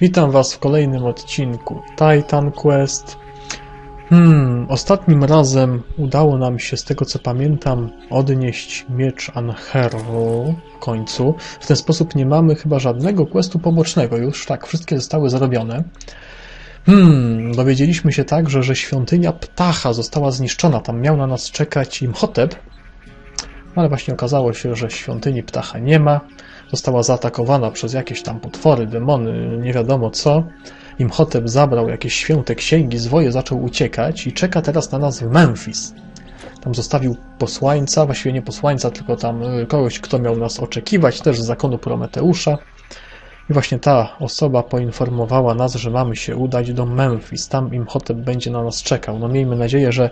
Witam Was w kolejnym odcinku Titan Quest. Hmm, ostatnim razem udało nam się, z tego co pamiętam, odnieść miecz Anheru w końcu. W ten sposób nie mamy chyba żadnego questu pobocznego już, tak, wszystkie zostały zrobione. Hmm, dowiedzieliśmy się także, że świątynia Ptacha została zniszczona, tam miał na nas czekać Imhotep, ale właśnie okazało się, że świątyni Ptacha nie ma. Została zaatakowana przez jakieś tam potwory, demony, nie wiadomo co. Imhotep zabrał jakieś święte księgi, zwoje zaczął uciekać i czeka teraz na nas w Memphis. Tam zostawił posłańca, właściwie nie posłańca, tylko tam y, kogoś, kto miał nas oczekiwać, też z zakonu Prometeusza. I właśnie ta osoba poinformowała nas, że mamy się udać do Memphis. Tam Imhotep będzie na nas czekał. No miejmy nadzieję, że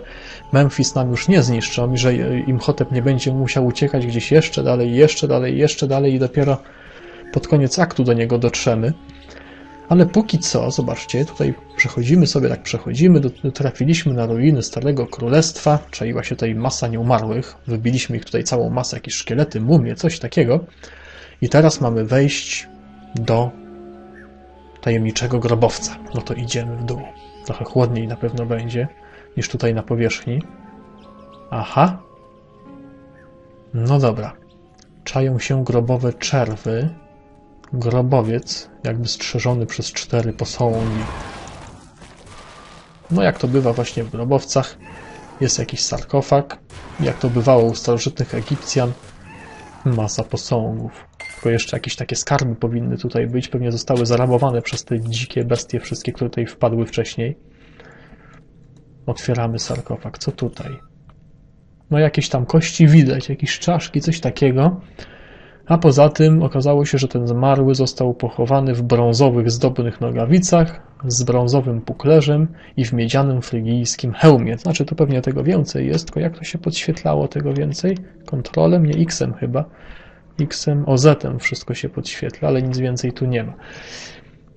Memphis nam już nie zniszczą i że Imhotep nie będzie musiał uciekać gdzieś jeszcze dalej, jeszcze dalej, jeszcze dalej i dopiero pod koniec aktu do niego dotrzemy. Ale póki co, zobaczcie, tutaj przechodzimy sobie, tak przechodzimy, trafiliśmy na ruiny Starego Królestwa, czaiła się tutaj masa nieumarłych, wybiliśmy ich tutaj całą masę, jakieś szkielety, mumie, coś takiego. I teraz mamy wejść do tajemniczego grobowca. No to idziemy w dół. Trochę chłodniej na pewno będzie niż tutaj na powierzchni. Aha. No dobra. Czają się grobowe czerwy. Grobowiec, jakby strzeżony przez cztery posągi. No jak to bywa właśnie w grobowcach, jest jakiś sarkofag. Jak to bywało u starożytnych Egipcjan, masa posągów. Tylko jeszcze jakieś takie skarby powinny tutaj być. Pewnie zostały zarabowane przez te dzikie bestie, wszystkie, które tutaj wpadły wcześniej. Otwieramy sarkofag. Co tutaj? No jakieś tam kości widać, jakieś czaszki, coś takiego. A poza tym okazało się, że ten zmarły został pochowany w brązowych, zdobnych nogawicach, z brązowym puklerzem i w miedzianym frygijskim hełmie. Znaczy, to pewnie tego więcej jest, tylko jak to się podświetlało tego więcej? Kontrolem, nie X-em chyba. X-em, OZ-em wszystko się podświetla, ale nic więcej tu nie ma.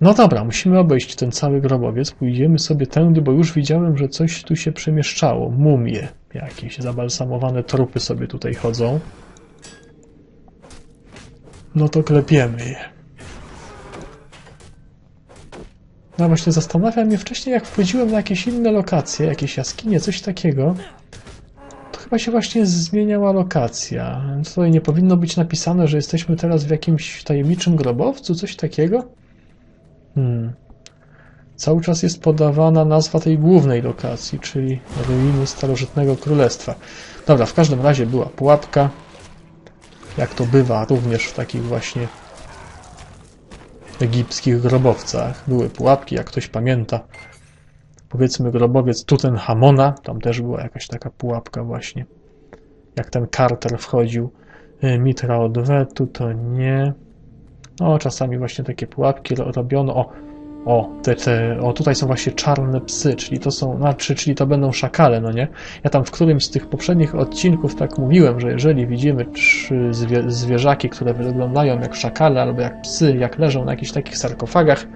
No dobra, musimy obejść ten cały grobowiec. Pójdziemy sobie tędy, bo już widziałem, że coś tu się przemieszczało. Mumie jakieś, zabalsamowane trupy sobie tutaj chodzą. No to klepiemy je. No właśnie zastanawiam mnie wcześniej, jak wchodziłem na jakieś inne lokacje, jakieś jaskinie, coś takiego, chyba się właśnie zmieniała lokacja. Tutaj nie powinno być napisane, że jesteśmy teraz w jakimś tajemniczym grobowcu, coś takiego? Hmm. Cały czas jest podawana nazwa tej głównej lokacji, czyli ruiny starożytnego królestwa. Dobra, w każdym razie była pułapka, jak to bywa również w takich właśnie egipskich grobowcach. Były pułapki, jak ktoś pamięta. Powiedzmy grobowiec Tutenhamona, tam też była jakaś taka pułapka właśnie. Jak ten Carter wchodził. Y, Mitra odwetu to nie. No, czasami właśnie takie pułapki robiono. O, o, te, te, o, tutaj są właśnie czarne psy, czyli to są, znaczy, czyli to będą szakale, no nie? Ja tam w którymś z tych poprzednich odcinków tak mówiłem, że jeżeli widzimy zwie, zwierzaki, które wyglądają jak szakale albo jak psy, jak leżą na jakichś takich sarkofagach,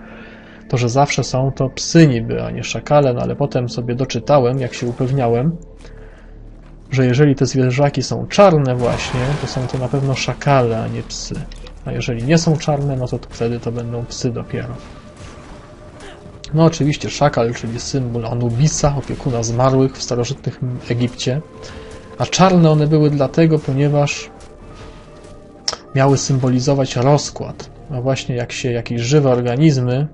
to że zawsze są to psy niby, a nie szakale, no ale potem sobie doczytałem, jak się upewniałem, że jeżeli te zwierzaki są czarne właśnie, to są to na pewno szakale, a nie psy. A jeżeli nie są czarne, no to, wtedy to będą psy dopiero. No oczywiście szakal, czyli symbol Anubisa, opiekuna zmarłych w starożytnym Egipcie. A czarne one były dlatego, ponieważ miały symbolizować rozkład. A właśnie jak się jakieś żywe organizmy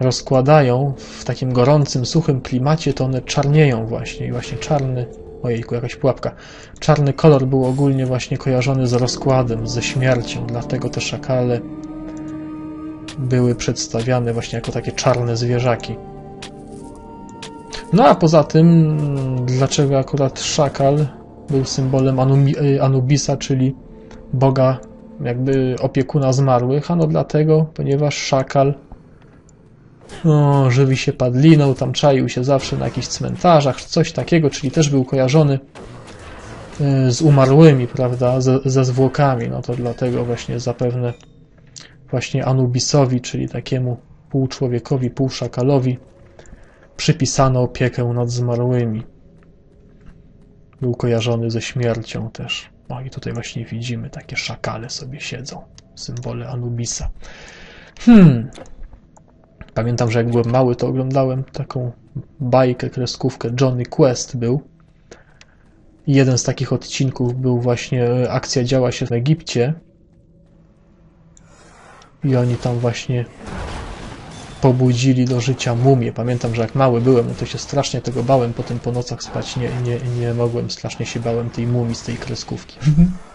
rozkładają w takim gorącym, suchym klimacie, to one czarnieją właśnie. I właśnie czarny, ojejku, jakaś pułapka. Czarny kolor był ogólnie właśnie kojarzony z rozkładem, ze śmiercią, dlatego te szakale były przedstawiane właśnie jako takie czarne zwierzaki. No a poza tym, dlaczego akurat szakal był symbolem Anubisa, czyli boga jakby opiekuna zmarłych? Ano dlatego, ponieważ szakal no, żywi się padliną, tam czaił się zawsze na jakichś cmentarzach, coś takiego, czyli też był kojarzony y, z umarłymi, prawda, ze, ze zwłokami, no to dlatego właśnie zapewne właśnie Anubisowi, czyli takiemu półczłowiekowi, półszakalowi, przypisano opiekę nad zmarłymi. Był kojarzony ze śmiercią też. O i tutaj właśnie widzimy, takie szakale sobie siedzą, symbole Anubisa. Hmm, Pamiętam, że jak byłem mały, to oglądałem taką bajkę, kreskówkę. Johnny Quest był. Jeden z takich odcinków był właśnie, e, akcja działa się w Egipcie. I oni tam właśnie pobudzili do życia mumię. Pamiętam, że jak mały byłem, no to się strasznie tego bałem, potem po nocach spać nie, nie, nie mogłem, strasznie się bałem tej mumii z tej kreskówki.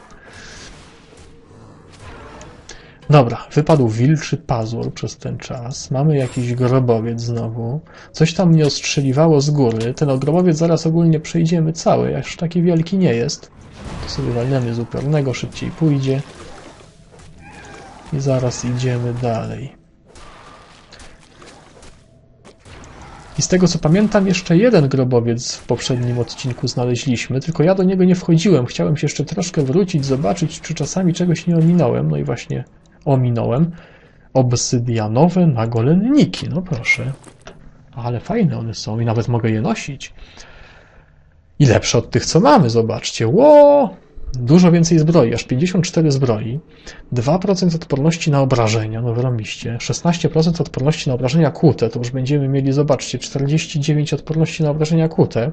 Dobra, wypadł wilczy pazur przez ten czas. Mamy jakiś grobowiec znowu. Coś tam mnie ostrzeliwało z góry. Ten grobowiec zaraz ogólnie przejdziemy cały, aż taki wielki nie jest. To sobie walniemy z upornego, szybciej pójdzie. I zaraz idziemy dalej. I z tego co pamiętam, jeszcze jeden grobowiec w poprzednim odcinku znaleźliśmy, tylko ja do niego nie wchodziłem. Chciałem się jeszcze troszkę wrócić, zobaczyć, czy czasami czegoś nie ominąłem. No i właśnie ominąłem. Obsydianowe nagolenniki, no proszę. Ale fajne one są i nawet mogę je nosić. I lepsze od tych, co mamy, zobaczcie. Ło! Dużo więcej zbroi, aż 54 zbroi, 2% odporności na obrażenia, no wyrąbiście, 16% odporności na obrażenia kłute, to już będziemy mieli, zobaczcie, 49 odporności na obrażenia kłute,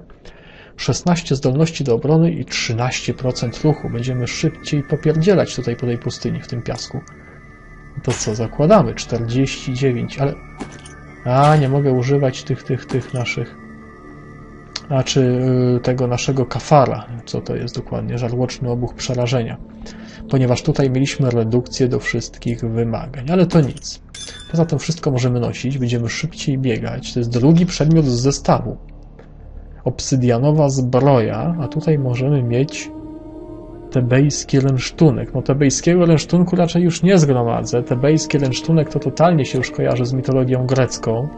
16 zdolności do obrony i 13% ruchu. Będziemy szybciej popierdzielać tutaj po tej pustyni, w tym piasku. To co, zakładamy? 49, ale... A, nie mogę używać tych, tych, tych naszych... Znaczy y, tego naszego kafara, co to jest dokładnie, żarłoczny obuch przerażenia. Ponieważ tutaj mieliśmy redukcję do wszystkich wymagań, ale to nic. Poza tym wszystko możemy nosić, będziemy szybciej biegać. To jest drugi przedmiot z zestawu. Obsydianowa zbroja, a tutaj możemy mieć tebejski rynsztunek. No tebejskiego rynsztunku raczej już nie zgromadzę. Tebejski rynsztunek to totalnie się już kojarzy z mitologią grecką.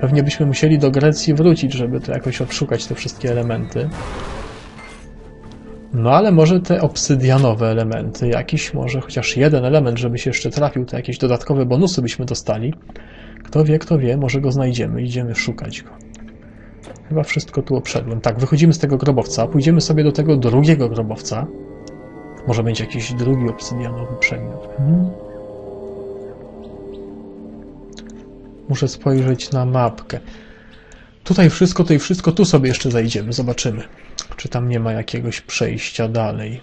Pewnie byśmy musieli do Grecji wrócić, żeby to jakoś odszukać te wszystkie elementy. No ale może te obsydianowe elementy, jakiś może chociaż jeden element, żeby się jeszcze trafił, to jakieś dodatkowe bonusy byśmy dostali. Kto wie, kto wie, może go znajdziemy, idziemy szukać go. Chyba wszystko tu obszedłem. Tak, wychodzimy z tego grobowca, pójdziemy sobie do tego drugiego grobowca. Może będzie jakiś drugi obsydianowy przedmiot. Hmm. Muszę spojrzeć na mapkę. Tutaj wszystko, tutaj wszystko, tu sobie jeszcze zajdziemy, zobaczymy, czy tam nie ma jakiegoś przejścia dalej.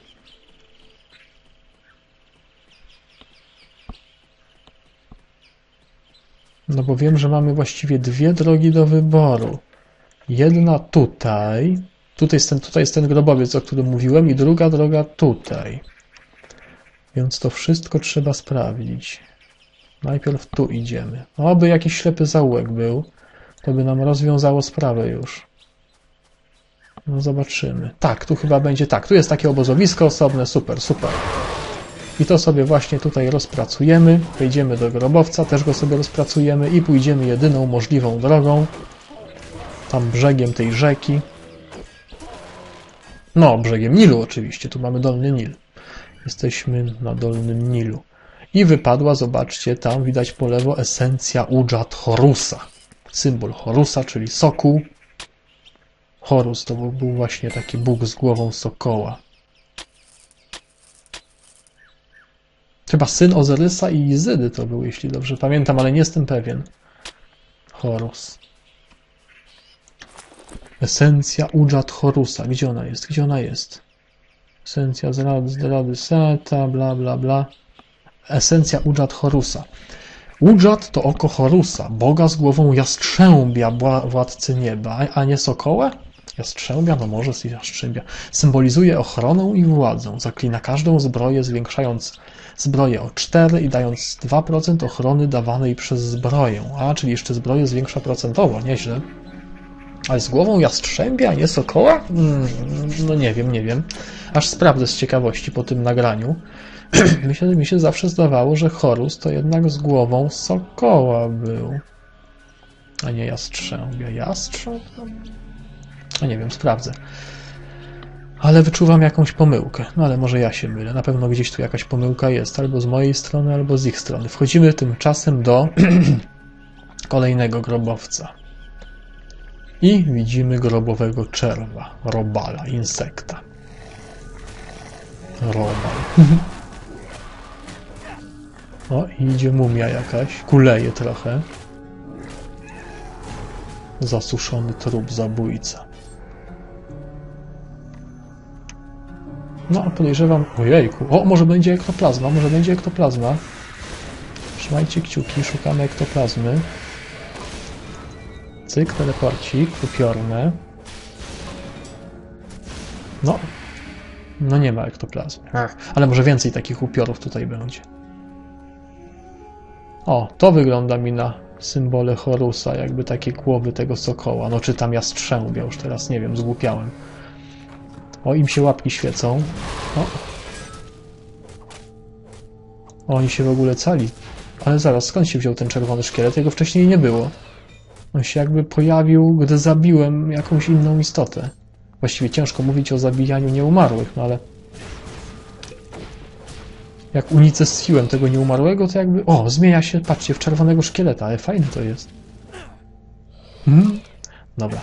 No bo wiem, że mamy właściwie dwie drogi do wyboru. Jedna tutaj, tutaj jest ten, tutaj jest ten grobowiec, o którym mówiłem, i druga droga tutaj. Więc to wszystko trzeba sprawdzić. Najpierw tu idziemy. Oby jakiś ślepy zaułek był, to by nam rozwiązało sprawę już. No zobaczymy. Tak, tu chyba będzie tak. Tu jest takie obozowisko osobne, super, super. I to sobie właśnie tutaj rozpracujemy. Wejdziemy do grobowca, też go sobie rozpracujemy i pójdziemy jedyną możliwą drogą. Tam brzegiem tej rzeki. No, brzegiem Nilu oczywiście. Tu mamy Dolny Nil. Jesteśmy na Dolnym Nilu. I wypadła, zobaczcie, tam widać po lewo esencja Ujat Horusa. Symbol Horusa, czyli sokół. Horus to był właśnie taki bóg z głową sokoła. Chyba syn Ozyrysa i Izydy to był, jeśli dobrze pamiętam, ale nie jestem pewien. Horus. Esencja Ujat Horusa. Gdzie ona jest? Gdzie ona jest? Esencja zrady, zdrady Seta, bla, bla, bla. Esencja Ujat Horusa. Ujat to oko Horusa, boga z głową jastrzębia, władcy nieba, a nie sokoła? Jastrzębia, no może z jastrzębia. Symbolizuje ochronę i władzę. Zaklina każdą zbroję, zwiększając zbroję o 4 i dając 2% ochrony dawanej przez zbroję. A, czyli jeszcze zbroję zwiększa procentowo, nieźle. Ale z głową jastrzębia, nie sokoła? Mm, no nie wiem, nie wiem. Aż sprawdzę z ciekawości po tym nagraniu. mi, się, mi się zawsze zdawało, że Horus to jednak z głową sokoła był. A nie jastrzębia. Jastrząb? No nie wiem, sprawdzę. Ale wyczuwam jakąś pomyłkę. No ale może ja się mylę. Na pewno gdzieś tu jakaś pomyłka jest. Albo z mojej strony, albo z ich strony. Wchodzimy tymczasem do kolejnego grobowca. I widzimy grobowego czerwa, robala, insekta. Robal. O, idzie mumia jakaś. Kuleje trochę. Zasuszony trup zabójca. No, podejrzewam... Ojejku. O, może będzie ektoplazma, może będzie ektoplazma. Trzymajcie kciuki, szukamy ektoplazmy. Cyk, teleporcik, upiorne. No. No nie ma ektoplazmy. Ale może więcej takich upiorów tutaj będzie. O, to wygląda mi na symbole Horusa, jakby takie głowy tego sokoła. No czy tam jastrzębia, już teraz nie wiem, zgłupiałem. O, im się łapki świecą. O. o oni się w ogóle cali. Ale zaraz, skąd się wziął ten czerwony szkielet? Jego wcześniej nie było. On się jakby pojawił, gdy zabiłem jakąś inną istotę. Właściwie ciężko mówić o zabijaniu nieumarłych, no ale... Jak unicestwiłem tego nieumarłego, to jakby... O, zmienia się, patrzcie, w czerwonego szkieleta, ale fajny to jest. Hmm? Dobra.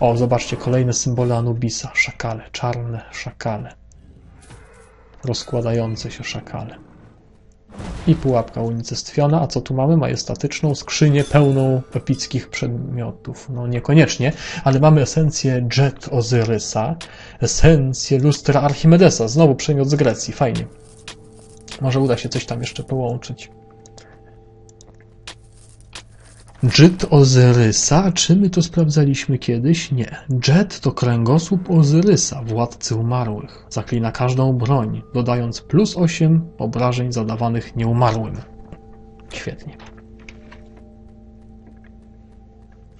O, zobaczcie, kolejne symbole Anubisa. Szakale, czarne szakale. Rozkładające się szakale. I pułapka unicestwiona. A co tu mamy? Majestatyczną skrzynię pełną epickich przedmiotów. No niekoniecznie, ale mamy esencję Jet Ozyrysa, esencję lustra Archimedesa. Znowu przedmiot z Grecji. Fajnie. Może uda się coś tam jeszcze połączyć. Dżit Ozyrysa? Czy my to sprawdzaliśmy kiedyś? Nie. Jet to kręgosłup Ozyrysa, władcy umarłych. Zaklina każdą broń, dodając plus 8 obrażeń zadawanych nieumarłym. Świetnie.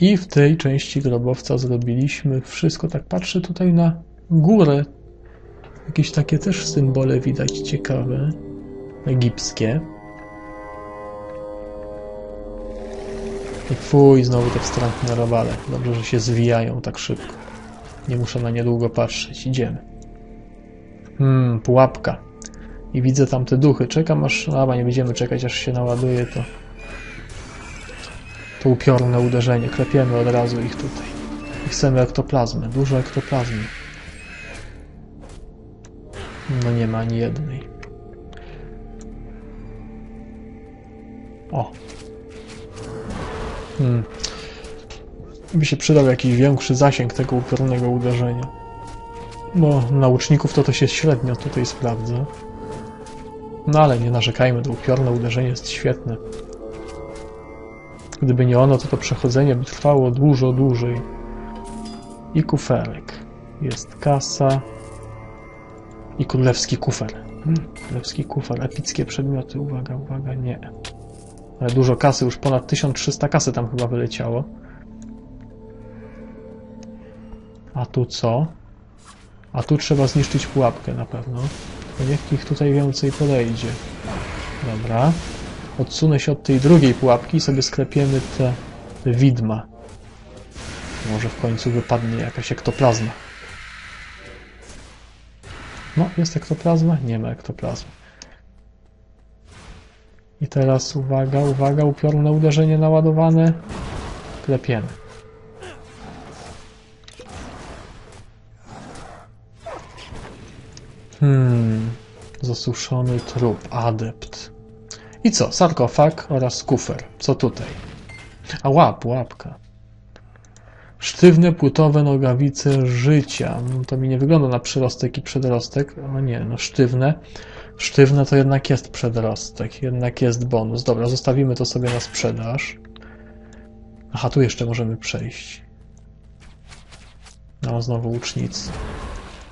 I w tej części grobowca zrobiliśmy wszystko. Tak patrzę tutaj na górę. Jakieś takie też symbole widać ciekawe. Egipskie. I fuj, znowu te wstrętne robale. Dobrze, że się zwijają tak szybko. Nie muszę na nie długo patrzeć. Idziemy. Hmm, pułapka. I widzę tam te duchy. Czekam aż... No, nie będziemy czekać aż się naładuje to... To upiorne uderzenie. Klepiemy od razu ich tutaj. I chcemy ektoplazmy. Dużo ektoplazmy. No nie ma ani jednej. O, Hmm. By się przydał jakiś większy zasięg tego upiornego uderzenia. Bo nauczników to to się średnio tutaj sprawdza. No ale nie narzekajmy, to upiorne uderzenie jest świetne. Gdyby nie ono, to to przechodzenie by trwało dużo dłużej. I kuferek. Jest kasa. I królewski kufer. Hmm, królewski kufer. Epickie przedmioty. Uwaga, uwaga, nie. Ale dużo kasy, już ponad 1300 kasy tam chyba wyleciało. A tu co? A tu trzeba zniszczyć pułapkę na pewno. To niech ich tutaj więcej podejdzie. Dobra. Odsunę się od tej drugiej pułapki i sobie sklepiemy te, te widma. Może w końcu wypadnie jakaś ektoplazma. No, jest ektoplazma? Nie ma ektoplazmy. I teraz uwaga, uwaga, upiorne uderzenie naładowane. Klepiemy. Hmm, zasuszony trup, adept. I co? Sarkofag oraz kufer. Co tutaj? A łap, łapka. Sztywne płytowe nogawice życia. No, to mi nie wygląda na przyrostek i przedrostek. No nie, no sztywne. Sztywne to jednak jest przedrostek, jednak jest bonus. Dobra, zostawimy to sobie na sprzedaż. Aha, tu jeszcze możemy przejść. No, znowu łucznicy.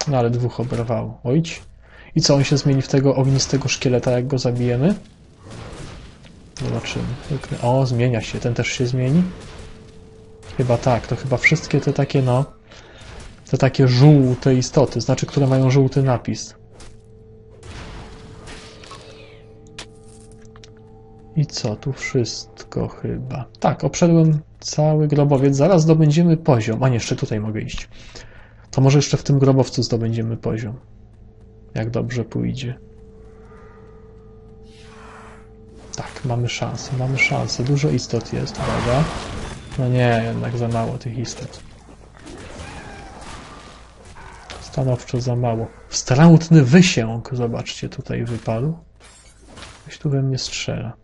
No, ale dwóch oberwało. Ojć. I co, on się zmieni w tego ognistego szkieleta, jak go zabijemy? Zobaczymy. O, zmienia się. Ten też się zmieni? Chyba tak. To chyba wszystkie te takie, no... Te takie żółte istoty, znaczy, które mają żółty napis. I co, tu wszystko chyba. Tak, obszedłem cały grobowiec. Zaraz zdobędziemy poziom. A nie, jeszcze tutaj mogę iść. To może jeszcze w tym grobowcu zdobędziemy poziom. Jak dobrze pójdzie. Tak, mamy szansę, mamy szansę. Dużo istot jest, prawda? No nie, jednak za mało tych istot. Stanowczo za mało. Wstrętny wysięg, zobaczcie, tutaj wypadł. Coś tu we mnie strzela.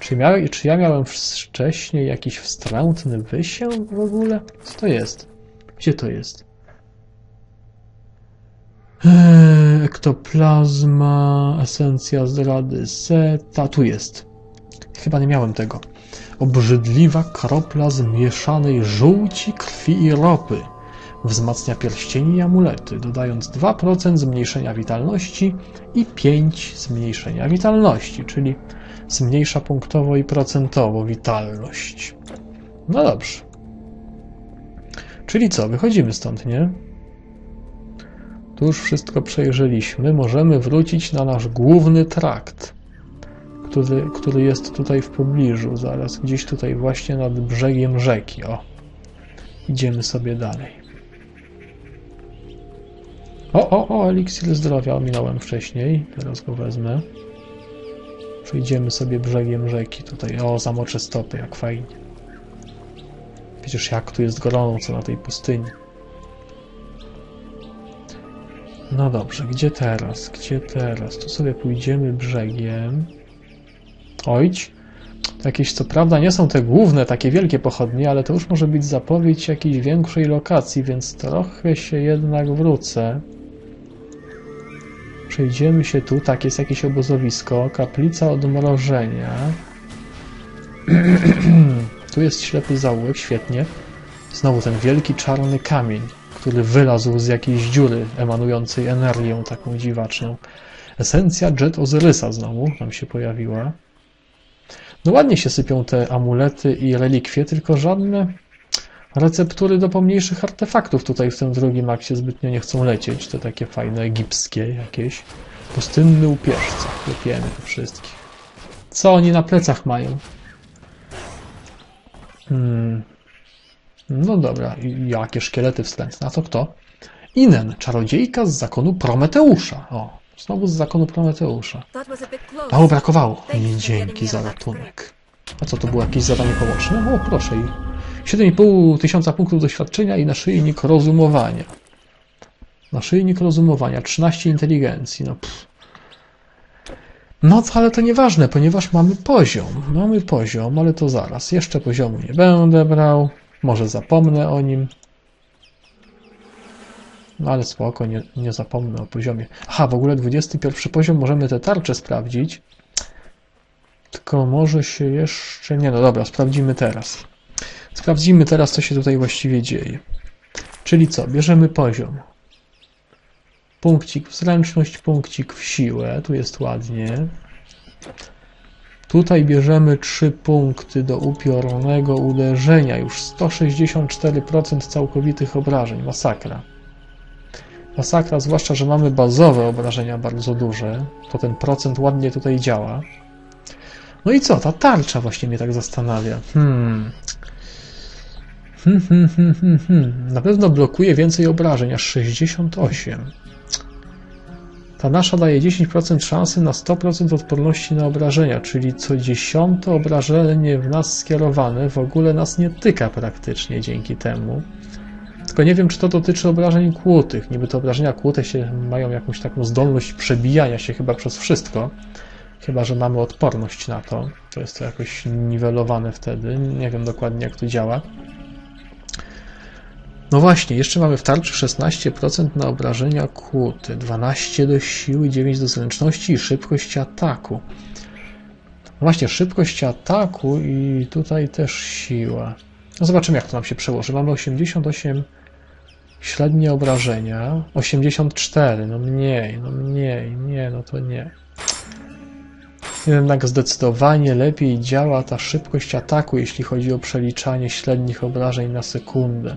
Czy, miał, czy ja miałem wcześniej jakiś wstrętny wysięg w ogóle? Co to jest? Gdzie to jest? Eee, ektoplazma, esencja zdrady seta. Tu jest. Chyba nie miałem tego. Obrzydliwa kropla zmieszanej żółci, krwi i ropy. Wzmacnia pierścienie i amulety, dodając 2% zmniejszenia witalności i 5 zmniejszenia witalności, czyli zmniejsza punktowo i procentowo witalność. No dobrze. Czyli co, wychodzimy stąd, nie? Tu już wszystko przejrzeliśmy. Możemy wrócić na nasz główny trakt, który, który jest tutaj w pobliżu, zaraz gdzieś tutaj właśnie nad brzegiem rzeki. O, idziemy sobie dalej. O, o, o, eliksir zdrowia ominąłem wcześniej, teraz go wezmę. Przejdziemy sobie brzegiem rzeki tutaj. O, zamoczę stopy, jak fajnie. Przecież jak tu jest gorąco na tej pustyni. No dobrze, gdzie teraz? Gdzie teraz? Tu sobie pójdziemy brzegiem. To jakieś, co prawda, nie są te główne, takie wielkie pochodnie, ale to już może być zapowiedź jakiejś większej lokacji, więc trochę się jednak wrócę. Przejdziemy się tu, tak, jest jakieś obozowisko, kaplica odmrożenia. tu jest ślepy zaułek, świetnie. Znowu ten wielki czarny kamień, który wylazł z jakiejś dziury emanującej energią taką dziwaczną. Esencja Jet Ozyrysa znowu nam się pojawiła. No ładnie się sypią te amulety i relikwie, tylko żadne receptury do pomniejszych artefaktów tutaj w tym drugim akcie zbytnio nie chcą lecieć. Te takie fajne, egipskie jakieś. Pustynny upieżca. Klepiemy to wszystkich. Co oni na plecach mają? Hmm. No dobra, jakie szkielety wstrętne. A to kto? Inen, czarodziejka z zakonu Prometeusza. O, znowu z zakonu Prometeusza. Mało brakowało. Dzięki za ratunek. A co, to było jakieś zadanie poboczne? O, proszę. I 7,5 tysiąca punktów doświadczenia i naszyjnik rozumowania. Naszyjnik rozumowania, 13 inteligencji. No, no ale to nieważne, ponieważ mamy poziom. Mamy poziom, ale to zaraz. Jeszcze poziomu nie będę brał. Może zapomnę o nim. No ale spoko, nie, nie zapomnę o poziomie. Aha, w ogóle 21 poziom możemy te tarcze sprawdzić. Tylko może się jeszcze... Nie, no dobra, sprawdzimy teraz. Sprawdzimy teraz, co się tutaj właściwie dzieje. Czyli co? Bierzemy poziom. Punkcik w zręczność, punkcik w siłę. Tu jest ładnie. Tutaj bierzemy 3 punkty do upiornego uderzenia. Już 164% całkowitych obrażeń. Masakra. Masakra, zwłaszcza, że mamy bazowe obrażenia bardzo duże. To ten procent ładnie tutaj działa. No i co? Ta tarcza właśnie mnie tak zastanawia. Hmm. Hmm, hmm, hmm, hmm. Na pewno blokuje więcej obrażeń, aż 68. Ta nasza daje 10% szansy na 100% odporności na obrażenia, czyli co dziesiąte obrażenie w nas skierowane w ogóle nas nie tyka praktycznie dzięki temu. Tylko nie wiem, czy to dotyczy obrażeń kłutych. Niby te obrażenia kłute się mają jakąś taką zdolność przebijania się chyba przez wszystko. Chyba, że mamy odporność na to. To jest to jakoś niwelowane wtedy. Nie wiem dokładnie, jak to działa. No właśnie, jeszcze mamy w tarczy 16% na obrażenia kłuty, 12 do siły, 9 do zręczności i szybkość ataku. No właśnie, szybkość ataku i tutaj też siła. No zobaczymy, jak to nam się przełoży. Mamy 88 średnie obrażenia, 84, no mniej, no mniej, nie, no to nie. Jednak zdecydowanie lepiej działa ta szybkość ataku, jeśli chodzi o przeliczanie średnich obrażeń na sekundę.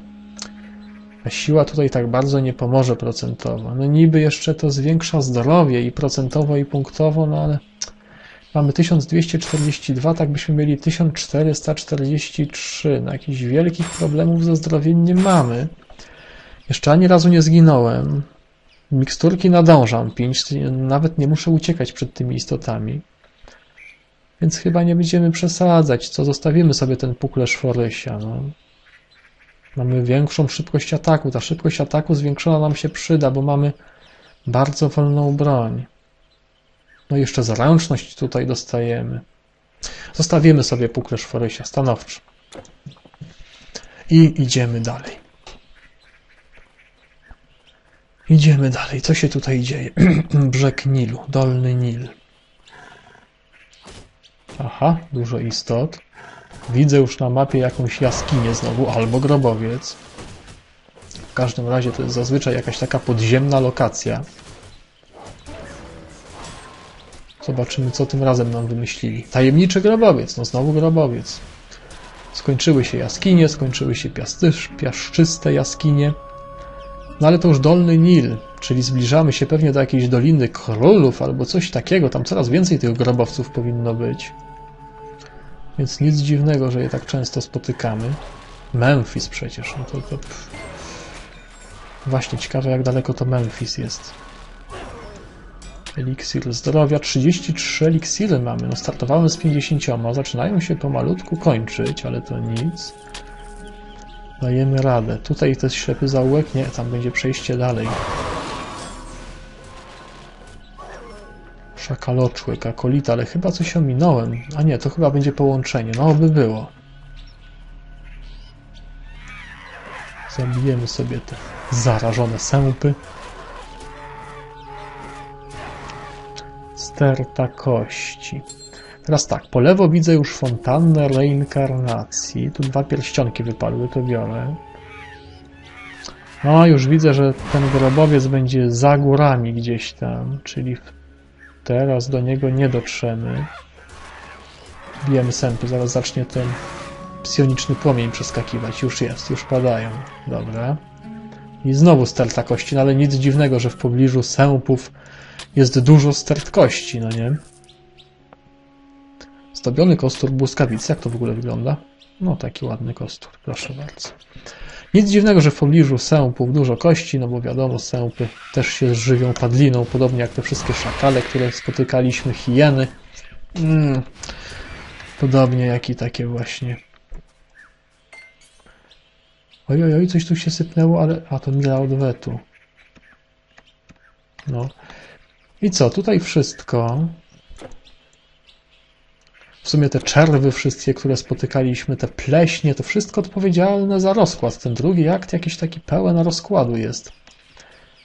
A siła tutaj tak bardzo nie pomoże procentowo. No niby jeszcze to zwiększa zdrowie i procentowo i punktowo, no ale mamy 1242, tak byśmy mieli 1443. No jakichś wielkich problemów ze zdrowiem nie mamy. Jeszcze ani razu nie zginąłem. Miksturki nadążam pięć, nawet nie muszę uciekać przed tymi istotami. Więc chyba nie będziemy przesadzać, co zostawimy sobie ten puklerz Forysia. No. Mamy większą szybkość ataku. Ta szybkość ataku zwiększona nam się przyda, bo mamy bardzo wolną broń. No i jeszcze zręczność tutaj dostajemy. Zostawimy sobie puklerz Forysia, stanowczo. I idziemy dalej. Idziemy dalej. Co się tutaj dzieje? Brzeg Nilu, Dolny Nil. Aha, dużo istot. Widzę już na mapie jakąś jaskinię znowu, albo grobowiec. W każdym razie to jest zazwyczaj jakaś taka podziemna lokacja. Zobaczymy, co tym razem nam wymyślili. Tajemniczy grobowiec, no znowu grobowiec. Skończyły się jaskinie, skończyły się piastysz, piaszczyste jaskinie. No ale to już Dolny Nil, czyli zbliżamy się pewnie do jakiejś Doliny Królów albo coś takiego. Tam coraz więcej tych grobowców powinno być. Więc nic dziwnego, że je tak często spotykamy. Memphis przecież, no to, to... Właśnie, ciekawe jak daleko to Memphis jest. Eliksir zdrowia, 33 eliksiry mamy. No startowałem z 50, zaczynają się pomalutku kończyć, ale to nic. Dajemy radę. Tutaj to jest ślepy zaułek? Nie, tam będzie przejście dalej. Szakaloczłyk, akolita, ale chyba coś ominąłem. A nie, to chyba będzie połączenie. No, by było. Zabijemy sobie te zarażone sępy. Sterta kości. Teraz tak, po lewo widzę już fontannę reinkarnacji. Tu dwa pierścionki wypadły, to biorę. No, już widzę, że ten grobowiec będzie za górami gdzieś tam, czyli teraz do niego nie dotrzemy. Bijemy sępy, zaraz zacznie ten psioniczny płomień przeskakiwać. Już jest, już padają. Dobra. I znowu sterta kości, no ale nic dziwnego, że w pobliżu sępów jest dużo stert kości, no nie? Zdobiony kostur błyskawicy. Jak to w ogóle wygląda? No, taki ładny kostur, proszę bardzo. Nic dziwnego, że w pobliżu sępów dużo kości, no bo wiadomo, sępy też się żywią padliną, podobnie jak te wszystkie szakale, które spotykaliśmy, hieny. Mm. Podobnie jak i takie właśnie. Oj, oj, oj, coś tu się sypnęło, ale... A, to mila odwetu. No. I co, tutaj wszystko. Sumie te czerwy wszystkie, które spotykaliśmy, te pleśnie, to wszystko odpowiedzialne za rozkład. Ten drugi akt jakiś taki pełen rozkładu jest.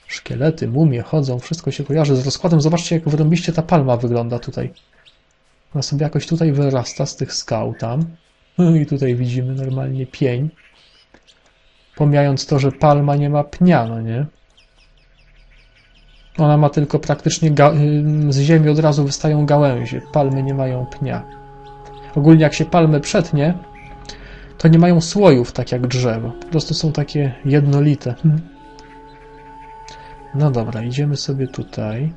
Szkielety, mumie chodzą, wszystko się kojarzy z rozkładem. Zobaczcie, jak wyrąbiście ta palma wygląda tutaj. Ona sobie jakoś tutaj wyrasta z tych skał tam. I tutaj widzimy normalnie pień. Pomijając to, że palma nie ma pnia, no nie? Ona ma tylko praktycznie z ziemi od razu wystają gałęzie. Palmy nie mają pnia. Ogólnie jak się palmy przetnie, to nie mają słojów tak jak drzewo. Po prostu są takie jednolite. No dobra, idziemy sobie tutaj.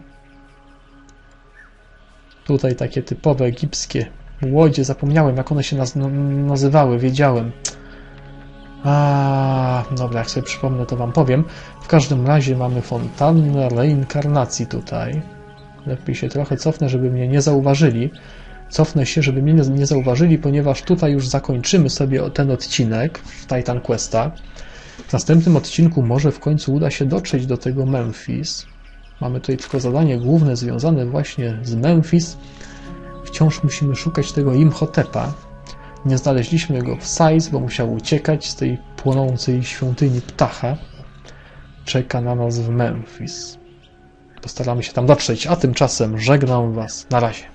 Tutaj takie typowe egipskie łodzie. Zapomniałem jak one się naz nazywały, wiedziałem. A, dobra, jak sobie przypomnę, to wam powiem. W każdym razie mamy fontannę reinkarnacji tutaj. Lepiej się trochę cofnę, żeby mnie nie zauważyli. Cofnę się, żeby mnie nie zauważyli, ponieważ tutaj już zakończymy sobie ten odcinek w Titan Questa. W następnym odcinku może w końcu uda się dotrzeć do tego Memphis. Mamy tutaj tylko zadanie główne związane właśnie z Memphis. Wciąż musimy szukać tego Imhotepa. Nie znaleźliśmy go w Sais, bo musiał uciekać z tej płonącej świątyni Ptacha. Czeka na nas w Memphis. Postaramy się tam dotrzeć, a tymczasem żegnam Was. Na razie.